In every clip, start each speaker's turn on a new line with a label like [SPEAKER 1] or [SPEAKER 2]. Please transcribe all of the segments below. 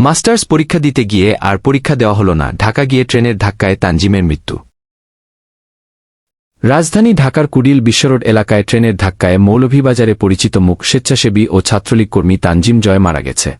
[SPEAKER 1] Masters পরীক্ষা দিতে গিয়ে আর পরীক্ষা দেওয়া হল না। ঢাকা গিয়ে ট্রেনের ধাক্কায় তানজিমের মৃত্যু। রাজধানী ঢাকার কুড়িল বিশ্বরোড এলাকায় ট্রেনের ধাক্কায় মৌলভীবাজারে পরিচিত মুখ স্বেচ্ছাসেবী ও ছাত্রলীগ কর্মী তানজিম জয় মারা গেছে।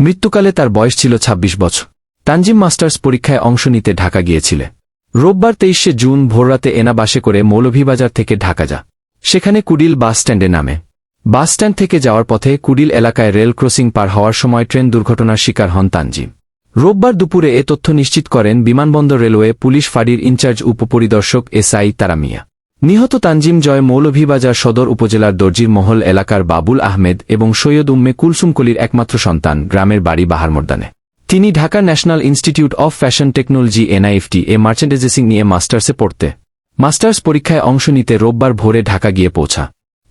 [SPEAKER 1] মৃত্যুকালে তার বয়স ছিল ২৬ বছর। তানজিম মাস্টার্স পরীক্ষায় অংশ নিতে ঢাকা গিয়েছিলে। রোববার তেইশে জুন ভোররাতে এনা বাসে করে মৌলভীবাজার থেকে ঢাকা যা। সেখানে কুড়িল বাস স্ট্যান্ডে নামে। বাস স্ট্যান্ড থেকে যাওয়ার পথে কুড়িল এলাকায় রেল ক্রসিং পার হওয়ার সময় ট্রেন দুর্ঘটনার শিকার হন তানজিম। রোববার দুপুরে এ তথ্য নিশ্চিত করেন বিমানবন্দর রেলওয়ে পুলিশ ফাঁড়ির ইনচার্জ উপপরিদর্শক এসআই তারামিয়া। নিহত তানজিম জয় মৌলভীবাজার সদর উপজেলার দর্জির মহল এলাকার বাবুল আহমেদ এবং সৈয়দ উম্মে কুলসুম কলির একমাত্র সন্তান গ্রামের বাড়ি বাহারমর্দানে। তিনি Dhaka national institute of fashion technology NIFT A merchandising নিয়ে মাস্টার্সে পড়তে। মাস্টার্স পরীক্ষায় অংশ নিতে রোববার ভোরে ঢাকা গিয়ে পৌঁছা।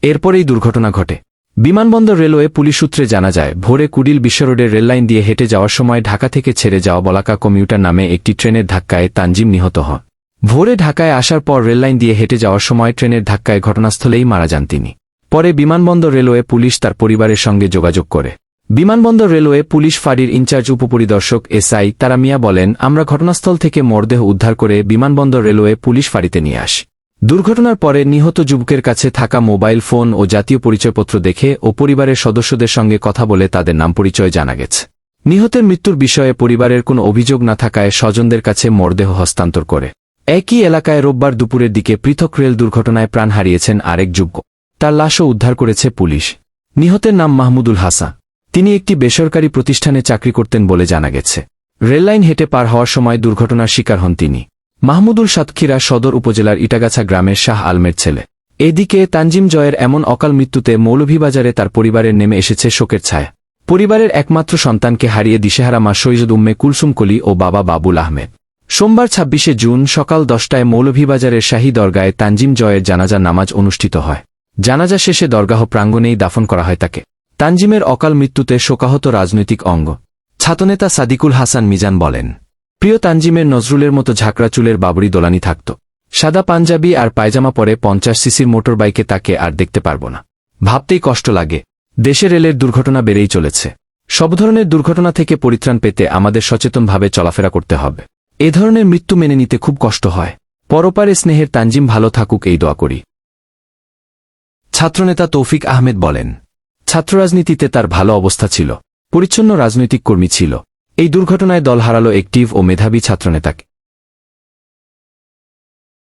[SPEAKER 1] এরপরেই দুর্ঘটনা ঘটে। বিমানবন্দর রেলওয়ে পুলিশ সূত্রে জানা যায়, ভোরে কুডিল বিশ্বরোডের রেললাইন দিয়ে হেঁটে যাওয়ার সময় ঢাকা থেকে ছেড়ে যাওয়া বলাকা কমিউটার নামে একটি ট্রেনের ধাক্কায় তানজিম নিহত হন। ভোরে ঢাকায় আসার পর রেললাইন দিয়ে হেঁটে যাওয়ার সময় ট্রেনের ধাক্কায় ঘটনাস্থলেই মারা যান তিনি। পরে বিমানবন্দর রেলওয়ে পুলিশ তার পরিবারের সঙ্গে যোগাযোগ করে। বিমানবন্দর রেলওয়ে পুলিশ ফাঁড়ির ইনচার্জ উপপরিদর্শক এসআই তারা মিয়া বলেন, আমরা ঘটনাস্থল থেকে মরদেহ উদ্ধার করে বিমানবন্দর রেলওয়ে পুলিশ ফাঁড়িতে নিয়ে আসি। দুর্ঘটনার পরে নিহত যুবকের কাছে থাকা মোবাইল ফোন ও জাতীয় পরিচয়পত্র দেখে ও পরিবারের সদস্যদের সঙ্গে কথা বলে তাদের নাম পরিচয় জানা গেছে। নিহতের মৃত্যুর বিষয়ে পরিবারের কোনো অভিযোগ না থাকায় স্বজনদের কাছে মরদেহ হস্তান্তর করে। একই এলাকায় রোববার দুপুরের দিকে পৃথক রেল দুর্ঘটনায় প্রাণ হারিয়েছেন আরেক যুবক। তার লাশও উদ্ধার করেছে পুলিশ। নিহতের নাম মাহমুদুল হাসা তিনি একটি বেসরকারি প্রতিষ্ঠানে চাকরি করতেন বলে জানা গেছে। রেললাইন হেঁটে পার হওয়ার সময় দুর্ঘটনার শিকার হন তিনি। মাহমুদুল সাতক্ষীরা সদর উপজেলার ইটাগাছা গ্রামের শাহ আলমের ছেলে। এদিকে তানজিম জয়ের এমন অকাল মৃত্যুতে মৌলভীবাজারে তার পরিবারের নেমে এসেছে শোকের ছায়া। পরিবারের একমাত্র সন্তানকে হারিয়ে দিশেহারা মা সৈয়দ উম্মে কুলসুম কলি ও বাবা বাবুল আহমেদ। সোমবার ছাব্বিশে জুন সকাল দশটায় মৌলভীবাজারের শাহী দরগায় তানজিম জয়ের জানাজা নামাজ অনুষ্ঠিত হয়। জানাজা শেষে দরগাহ প্রাঙ্গণেই দাফন করা হয় তাকে। তানজিমের অকাল মৃত্যুতে শোকাহত রাজনৈতিক অঙ্গ। ছাতনেতা সাদিকুল হাসান মিজান বলেন প্রিয় তানজিমের নজরুলের মতো ঝাঁকড়া চুলের বাবরি দোলানি থাকত। সাদা পাঞ্জাবি আর পায়জামা পরে পঞ্চাশ সিসির মোটর বাইকে তাকে আর দেখতে পারব না। ভাবতেই কষ্ট লাগে। দেশে রেলের দুর্ঘটনা বেড়েই চলেছে। সব ধরনের দুর্ঘটনা থেকে পরিত্রাণ পেতে আমাদের সচেতনভাবে চলাফেরা করতে হবে। এ ধরনের মৃত্যু মেনে নিতে খুব কষ্ট হয়। পরপারে স্নেহের তানজিম ভালো থাকুক এই দোয়া করি। ছাত্রনেতা তৌফিক আহমেদ বলেন, ছাত্ররাজনীতিতে তার ভালো অবস্থা ছিল। পরিচ্ছন্ন রাজনৈতিক কর্মী ছিল। এই দুর্ঘটনায় দল হারালো একটিভ ও মেধাবী ছাত্রনেতাকে।